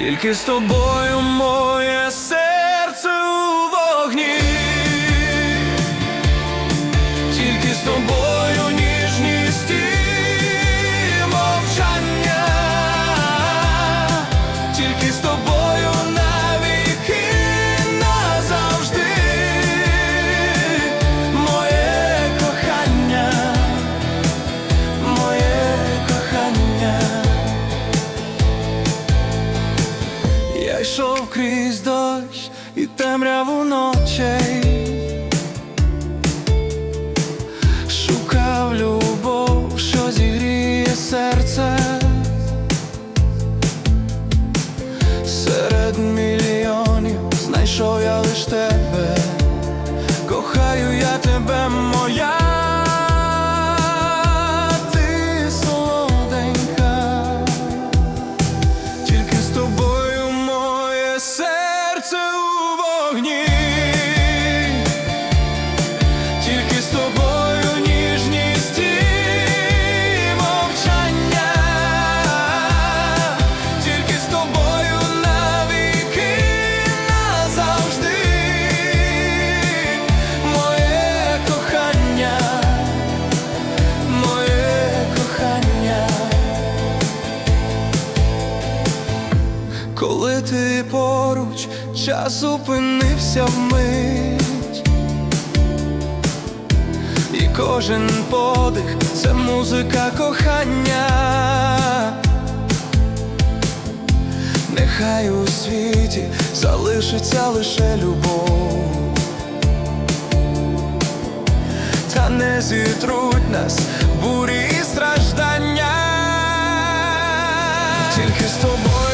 Тільки з тобою моє серце Я йшов крізь дощ і темряву ночей, шукав любов, що зігріє серце. Серед мільйонів знайшов я лиш тебе, час зупинився вмить, і кожен подих це музика кохання, нехай у світі залишиться лише любов, та не зітруть нас бурі і страждання, тільки з тобою.